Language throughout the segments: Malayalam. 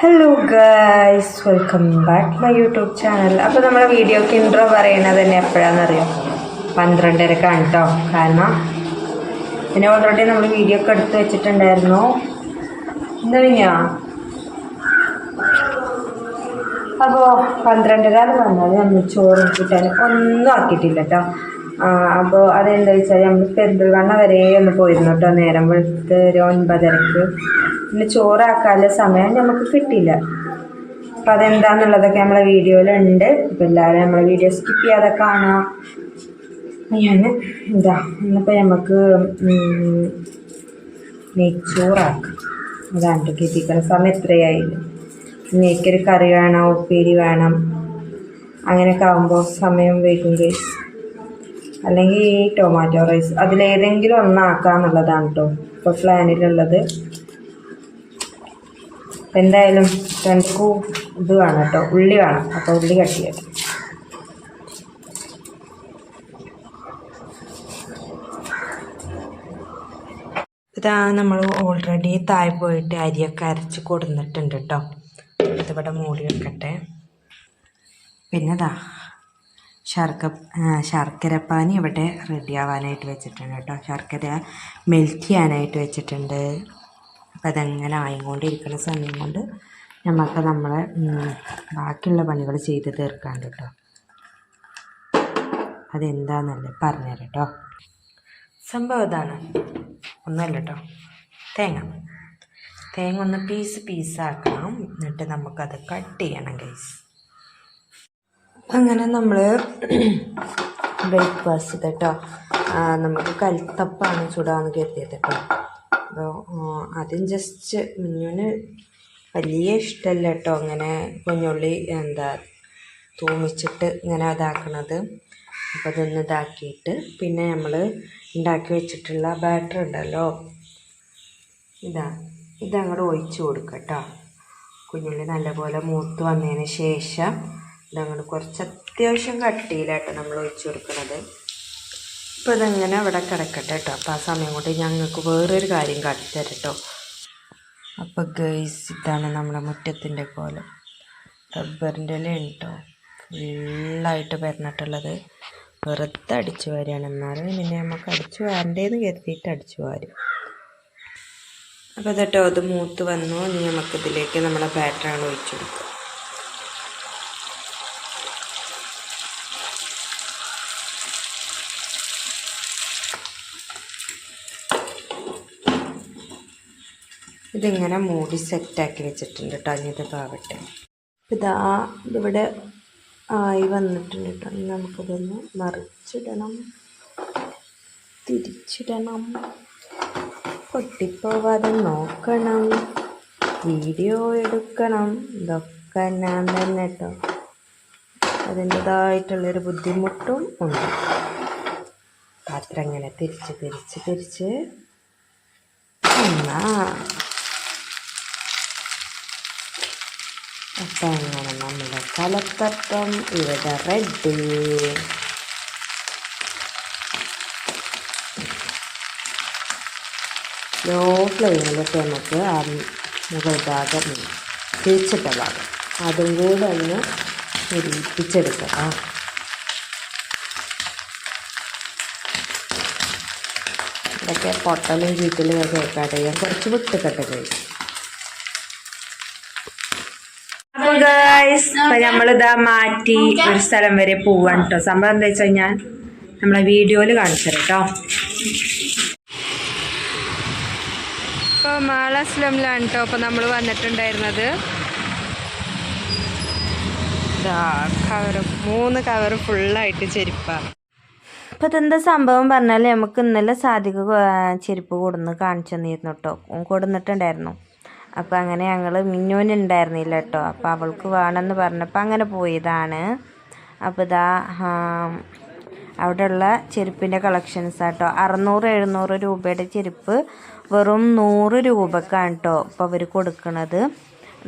Hello guys welcome back my YouTube channel അപ്പോൾ നമ്മുടെ വീഡിയോക്ക് ഇൻട്രോ പറയുന്നത് തന്നെ എപ്പോഴാണെന്നറിയാം പന്ത്രണ്ടരക്കാണ് കേട്ടോ കാരണം പിന്നെ ഓൾറെഡി നമ്മൾ വീഡിയോ ഒക്കെ എടുത്ത് വെച്ചിട്ടുണ്ടായിരുന്നു. എന്താ അപ്പോൾ പന്ത്രണ്ടര എന്ന് പറഞ്ഞാൽ നമ്മൾ ചോറ് കൂട്ടാൻ ഒന്നും ആക്കിയിട്ടില്ല കേട്ടോ അപ്പോൾ അതെന്താ വെച്ചാൽ നമ്മൾ പെരുന്തൽവണ്ണ വരെ ഒന്ന് പോയിരുന്നു കേട്ടോ നേരം വെളുത്ത് ഒരു ഒൻപതരക്ക്. പിന്നെ ചോറാക്കാനുള്ള സമയം നമുക്ക് കിട്ടില്ല അപ്പം അതെന്താന്നുള്ളതൊക്കെ നമ്മളെ വീഡിയോയിലുണ്ട്. അപ്പം എല്ലാവരും നമ്മളെ വീഡിയോ സ്കിപ്പ് ചെയ്യാതെ കാണാം. ഞാൻ എന്താ ഇന്നിപ്പോൾ നമുക്ക് നെയ്ച്ചോറാക്കാം. അതാണ് കിട്ടിക്കുന്ന സമയം. എത്രയായില്ല നെയ്ക്കൊരു കറി വേണം ഉപ്പേരി വേണം. അങ്ങനെയൊക്കെ ആകുമ്പോൾ സമയം വൈകും കേസ് അല്ലെങ്കിൽ ഈ ടൊമാറ്റോ റൈസ് അതിലേതെങ്കിലും ഒന്നാക്കാന്നുള്ളതാണ് കേട്ടോ ഇപ്പോൾ പ്ലാനിലുള്ളത് എന്തായാലും രണ്ടു ഇത് വേണം കേട്ടോ. ഉള്ളി വേണം. അപ്പോൾ ഉള്ളി കട്ട് ചെയ്യാം. ഇതാ നമ്മൾ ഓൾറെഡി താഴെ പോയിട്ട് അരിയൊക്കെ അരച്ച് കൊടുന്നിട്ടുണ്ട് കേട്ടോ. ഇതിവിടെ മൂടി വെക്കട്ടെ. പിന്നെ ഇതാ ശർക്ക ശർക്കര ശർക്കരപ്പാനി ഇവിടെ റെഡി ആവാനായിട്ട് വെച്ചിട്ടുണ്ട് കേട്ടോ. ശർക്കര മെൽറ്റ് ചെയ്യാനായിട്ട് വെച്ചിട്ടുണ്ട്. അപ്പം അതങ്ങനെ ആയിക്കൊണ്ടിരിക്കുന്ന സമയം കൊണ്ട് നമുക്ക് നമ്മളെ ബാക്കിയുള്ള പണികൾ ചെയ്ത് തീർക്കാണ്ട് കേട്ടോ അതെന്താണെന്നല്ലേ പറഞ്ഞുതരാം കേട്ടോ സംഭവം ഇതാണ്. ഒന്നല്ല കേട്ടോ തേങ്ങ. തേങ്ങ ഒന്ന് പീസ് പീസാക്കണം എന്നിട്ട് നമുക്കത് കട്ട് ചെയ്യണം ഗൈസ് അങ്ങനെ നമ്മൾ ബ്രേക്ക്ഫാസ്റ്റ് കേട്ടോ നമുക്ക് കൽത്തപ്പാണ് ചൂടാന്ന് കരുതിയത് കേട്ടോ അപ്പോൾ ആദ്യം ജസ്റ്റ് മിന്നുവിന് വലിയ ഇഷ്ടമല്ല കേട്ടോ അങ്ങനെ കുഞ്ഞുള്ളി എന്താ തൂമിച്ചിട്ട് ഇങ്ങനെ ഇതാക്കണത്. അപ്പോൾ അതൊന്ന് ഇതാക്കിയിട്ട് പിന്നെ നമ്മൾ ഉണ്ടാക്കി വെച്ചിട്ടുള്ള ബാറ്റർ ഉണ്ടല്ലോ. ഇതാ ഇതങ്ങോട്ട് ഒഴിച്ച് കൊടുക്കുക കേട്ടോ. കുഞ്ഞുള്ളി നല്ലപോലെ മൂത്ത് വന്നതിന് ശേഷം ഇതങ്ങോട്ട് കുറച്ച് അത്യാവശ്യം കട്ടിയിലാട്ടോ നമ്മൾ ഒഴിച്ച് കൊടുക്കുന്നത് അപ്പോൾ ഇതങ്ങനെ അവിടെ കിടക്കട്ടെ കേട്ടോ. അപ്പോൾ ആ സമയം കൊണ്ട് ഞങ്ങൾക്ക് വേറൊരു കാര്യം കാട്ടിത്തരാം കേട്ടോ അപ്പോൾ ഗൈസ് ഇതാണ് നമ്മുടെ മുറ്റത്തിന്റെ കോലം. റബ്ബറിന്റെ ഇല കേട്ടോ ഫുള്ളായിട്ട് പരന്നിട്ടുള്ളത്. വെറുതെ അടിച്ചു വരികയാണ്. എന്നാലും പിന്നെ നമുക്ക് അടിച്ചു വാരണ്ടേന്ന് കരുതിയിട്ട് അടിച്ചു വാരും. അപ്പോൾ ഇതട്ടോ അത് മൂത്ത് വന്നു. ഇനി നമുക്കിതിലേക്ക് നമ്മുടെ ബാറ്ററാണ് ഒഴിച്ചു കൊടുക്കുക ഇതിങ്ങനെ മൂടി സെറ്റാക്കി വെച്ചിട്ടുണ്ട് കേട്ടോ ഇനി ഇത് പാവട്ടെ. ഇതാ ഇതിവിടെ ആയി വന്നിട്ടുണ്ട് കേട്ടോ ഇനി നമുക്കിതൊന്ന് മറിച്ചിടണം. തിരിച്ചിടണം. പൊട്ടിപ്പോവാതെ നോക്കണം. വീഡിയോ എടുക്കണം. ഇതൊക്കെ ഞാൻ തന്നെ കേട്ടോ അതിന്റെതായിട്ടുള്ളൊരു ബുദ്ധിമുട്ടും ഉണ്ട്. പാത്രം ഇങ്ങനെ തിരിച്ച് തിരിച്ച് തിരിച്ച്. എന്നാ? അപ്പം അങ്ങനെ നമ്മുടെ കലത്തപ്പം ഇവിടെ റെഡി ലോ ഫ്ലെയിമിലിട്ട് നമുക്ക് ആ മുകൾ ഭാഗം തിരിച്ചിട്ട ഭാഗം. അതും കൂടെ ഒന്ന് മുരിപ്പിച്ചെടുക്കാം ഇതൊക്കെ പൊട്ടലും ചീറ്റലും ഒക്കെ കേൾക്കാട്ടെ ഞാൻ കുറച്ച് വിട്ടുകെട്ട് കഴിക്കും ഗൈസ് ഇപ്പൊ നമ്മളിതാ മാറ്റി ഒരു സ്ഥലം വരെ പോവാണ് കേട്ടോ സംഭവം എന്താ വെച്ചാൽ ഞാൻ നമ്മളെ വീഡിയോയിൽ കാണിച്ചു കേട്ടോ ഇപ്പോൾ മാള സ്ലമിലാണ് കേട്ടോ അപ്പോൾ നമ്മൾ വന്നിട്ടുണ്ടായിരുന്നത്. കവർ മൂന്ന് കവർ ഫുള്ളായിട്ട് ചെരുപ്പാണ്. അപ്പോൾ ഇതെന്താ സംഭവം പറഞ്ഞാൽ നമുക്ക് ഇന്നലെ സാധിക ചെരുപ്പ് കൊടുന്ന് കാണിച്ചു തന്നിരുന്നു കേട്ടോ കൊടുന്നിട്ടുണ്ടായിരുന്നു. അപ്പോൾ അങ്ങനെ ഞങ്ങൾ മിന്നൂന് ഉണ്ടായിരുന്നില്ല കേട്ടോ അപ്പോൾ അവൾക്ക് വേണമെന്ന് പറഞ്ഞപ്പോൾ അങ്ങനെ പോയതാണ്. അപ്പോൾ ഇതാ അവിടെയുള്ള ചെരുപ്പിന്റെ കളക്ഷൻസ് ആട്ടോ അറുന്നൂറ് എഴുന്നൂറ് രൂപയുടെ ചെരുപ്പ് വെറും നൂറ് രൂപക്കാണ് കേട്ടോ ഇപ്പോൾ അവർ കൊടുക്കുന്നത്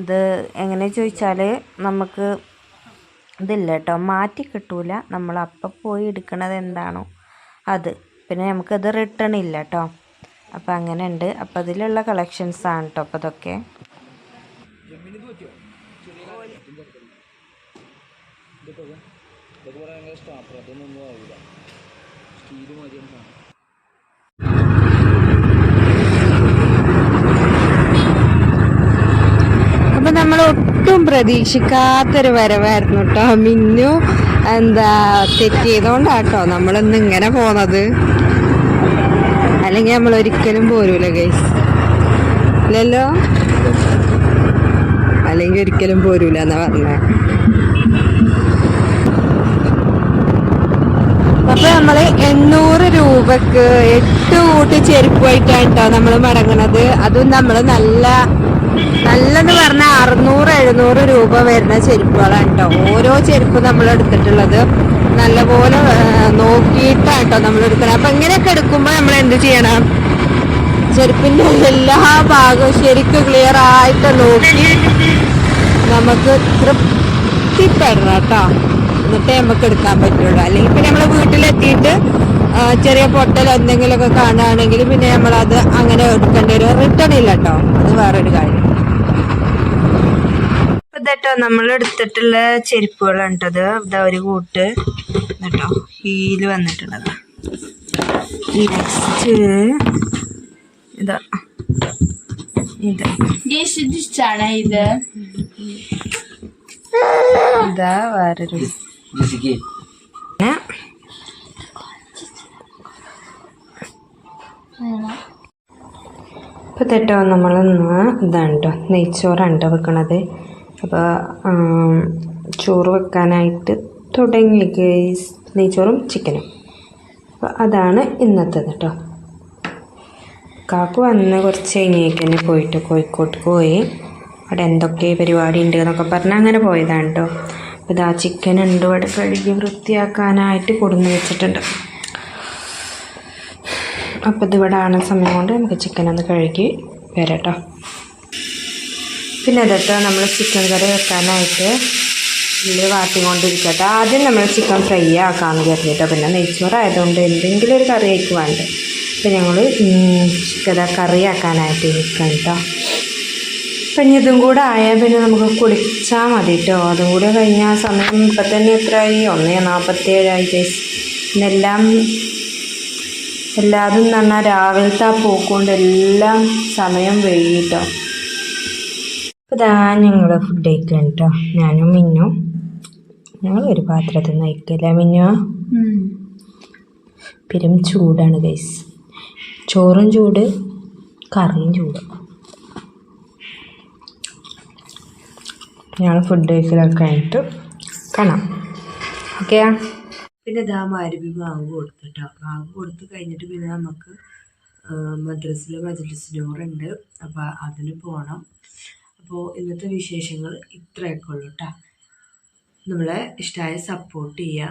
ഇത് എങ്ങനെ ചോദിച്ചാൽ നമുക്ക് ഇതില്ല കേട്ടോ മാറ്റി കിട്ടൂല. നമ്മൾ അപ്പം പോയി എടുക്കണത് എന്താണോ അത്. പിന്നെ നമുക്കത് റിട്ടേൺ ഇല്ല കേട്ടോ അപ്പം അങ്ങനെ ഉണ്ട് അപ്പം അതിലുള്ള കളക്ഷൻസ് ആണ് കേട്ടോ അപ്പോൾ അതൊക്കെ അപ്പൊ നമ്മൾ ഒട്ടും പ്രതീക്ഷിക്കാത്തൊരു വരവായിരുന്നു കേട്ടോ മിന്നു എന്താ തെറ്റിയതുകൊണ്ടാട്ടോ നമ്മളിന്ന് ഇങ്ങനെ പോന്നത്. അല്ലെങ്കിൽ നമ്മൾ ഒരിക്കലും പോരൂല ഗൈസ് ഇല്ലല്ലോ? അല്ലെങ്കിൽ ഒരിക്കലും പോരൂല എന്നാ പറഞ്ഞ. അപ്പൊ നമ്മൾ എണ്ണൂറ് രൂപക്ക് എട്ട് കൂട്ടി ചെരുപ്പായിട്ടാണ് കേട്ടോ നമ്മൾ മടങ്ങണത്. അതും നമ്മൾ നല്ല നല്ലെന്ന് പറഞ്ഞ അറുന്നൂറ് എഴുന്നൂറ് രൂപ വരുന്ന ചെരുപ്പുകളാണ് കേട്ടോ ഓരോ ചെരുപ്പ് നമ്മൾ എടുത്തിട്ടുള്ളത്. നല്ലപോലെ നോക്കിയിട്ടാട്ടോ നമ്മൾ എടുക്കണം അപ്പൊ ഇങ്ങനെയൊക്കെ എടുക്കുമ്പോൾ നമ്മൾ എന്ത് ചെയ്യണം? ചെരുപ്പിന്റെ എല്ലാ ഭാഗവും ശരിക്കും ക്ലിയർ ആയിട്ട് നോക്കി നമുക്ക് തൃപ്തിപ്പെടണം കേട്ടോ എന്നിട്ടേ നമുക്ക് എടുക്കാൻ പറ്റുള്ളൂ. അല്ലെങ്കിൽ പിന്നെ നമ്മൾ വീട്ടിലെത്തിയിട്ട് ചെറിയ പൊട്ടൽ എന്തെങ്കിലുമൊക്കെ കാണുകയാണെങ്കിൽ പിന്നെ നമ്മളത് അങ്ങനെ എടുക്കേണ്ടി വരും. റിട്ടേൺ ഇല്ല കേട്ടോ അത് വേറൊരു കാര്യം. ഇതട്ടോ നമ്മൾ എടുത്തിട്ടുള്ള ചെരുപ്പുകളാണ് കേട്ടത് ഇതാ ഒരു കൂട്ട്. കേട്ടോ ഹീൽ വന്നിട്ടുള്ളതാ. നെക്സ്റ്റ് ഇതാ. ഇത്. ഇത്. ഇതാ വേറൊരു. ഇപ്പോൾ തെട്ടോ നമ്മളൊന്ന് ഇതാണ് കേട്ടോ നെയ്ച്ചോറാണ് കേട്ടോ വെക്കണത്. അപ്പോൾ ചോറ് വെക്കാനായിട്ട് തുടങ്ങി ഗൈസ് നെയ്ച്ചോറും ചിക്കനും. അപ്പോൾ അതാണ് ഇന്നത്തേത് കേട്ടോ. കാക്കു വന്ന് കുറച്ച് കഴിഞ്ഞേക്ക് തന്നെ പോയിട്ട് കോഴിക്കോട്ട് പോയി. അവിടെ എന്തൊക്കെ പരിപാടി ഉണ്ട് എന്നൊക്കെ പറഞ്ഞ് അങ്ങനെ പോയതാണ് കേട്ടോ. അപ്പോൾ ഇതാ ചിക്കൻ ഉണ്ട് ഇവിടെ കഴുകി വൃത്തിയാക്കാനായിട്ട് കൊടുന്ന് വെച്ചിട്ടുണ്ട്. അപ്പോൾ ഇതിവിടെ ആണ സമയം കൊണ്ട് നമുക്ക് ചിക്കൻ ഒന്ന് കഴുകി വരാം കേട്ടോ. പിന്നെ അതിട്ട് നമ്മൾ ചിക്കൻ കറി വെക്കാനായിട്ട് ഇതിൽ വാട്ടിക്കൊണ്ടിരിക്കട്ടെ. ആദ്യം നമ്മൾ ചിക്കൻ ഫ്രൈ ആക്കാമെന്ന് കരുതിയിട്ടോ പിന്നെ നെയ്ച്ചോറായതുകൊണ്ട് എന്തെങ്കിലും ഒരു കറി ആയിരിക്കും വേണ്ട അപ്പം ഞങ്ങൾ ചിക്കൻ കറി ആക്കാനായിട്ട് നിൽക്കാം കേട്ടോ അപ്പം ഇതും കൂടെ ആയാൽ പിന്നെ നമുക്ക് കുളിച്ചാൽ മതി കേട്ടോ അതും കൂടെ ആ സമയം ഇപ്പം തന്നെ എത്രയായി? ഒന്നേ നാൽപ്പത്തേഴായി ഗൈസ് ഇന്നെല്ലാം എല്ലാതും പറഞ്ഞാൽ രാവിലത്തെ ആ പോക്കൊണ്ട് എല്ലാം സമയം വൈകിട്ടോ ഇതാ ഞങ്ങൾ ഫുഡ് കഴിക്കണം കേട്ടോ ഞാനും മിന്നു. ഞങ്ങൾ ഒരു പാത്രത്തിൽ നിന്ന് കഴിക്കില്ല മിന്നു? പെരും ചൂടാണ് ഗൈസ് ചോറും ചൂട് കറിയും ചൂട്. ഞങ്ങൾ ഫുഡ് കഴിക്കലൊക്കെ ആയിട്ട് കാണാം. ഓക്കെ പിന്നെ ഇതാ മാരുവി മാവ് കൊടുത്തിട്ടോ മാവ് കൊടുത്ത് കഴിഞ്ഞിട്ട് പിന്നെ നമുക്ക് മദ്രസിൽ മജ്ലിസ് ഡോറുണ്ട് അപ്പോൾ അതിന് പോകണം അപ്പോൾ ഇന്നത്തെ വിശേഷങ്ങൾ ഇത്രയൊക്കെ ഉള്ളൂ കേട്ടോ നമ്മളെ ഇഷ്ടമായ സപ്പോർട്ട് ചെയ്യുക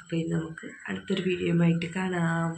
അപ്പോൾ ഇനി നമുക്ക് അടുത്തൊരു വീഡിയോ ആയിട്ട് കാണാം.